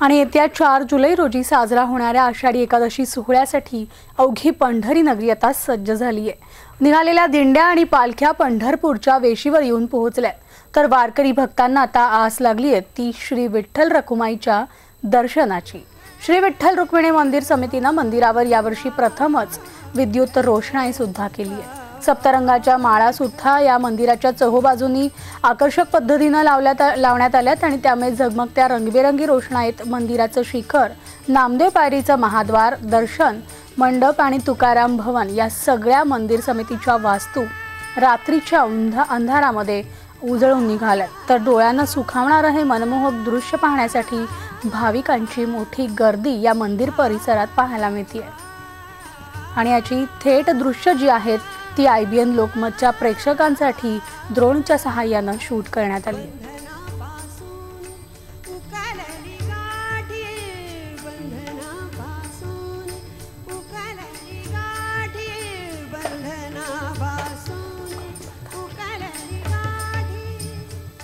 आणि येत्या चार जुलै रोजी साजरा होणाऱ्या आषाढी एकादशी सोहळ्यासाठी अवघी पंढरी नगरी आता सज्ज झाली आहे. निघालेल्या दिंड्या आणि पालख्या पंढरपूरच्या वेशीवर येऊन पोहोचल्या तर वारकरी भक्तांना आता आस लागली आहे ती श्री विठ्ठल रखुमाईच्या दर्शनाची. श्री विठ्ठल रुक्मिणी मंदिर समितीनं मंदिरावर यावर्षी प्रथमच विद्युत रोषणाई सुद्धा केली आहे. सप्तरंगाच्या माळा सुद्धा या मंदिराच्या चहूबाजूंनी आकर्षक पद्धतीनं लावल्यात लावण्यात आल्यात आणि त्यामुळे झगमगत्या रंगबेरंगी रोषणाईत मंदिराचं शिखर नामदेव पायरीचं महाद्वार दर्शन मंडप आणि तुकाराम भवन या सगळ्या मंदिर समितीच्या वास्तू रात्रीच्या उंधा अंधारामध्ये उजळून निघाल्यात. तर डोळ्यांना सुखावणारं हे मनमोहक दृश्य पाहण्यासाठी भाविकांची मोठी गर्दी या मंदिर परिसरात पाहायला मिळते आणि याची थेट दृश्य जी आहेत ती आय बी एन लोकमतच्या प्रेक्षकांसाठी द्रोणच्या सहाय्यानं शूट करण्यात आली.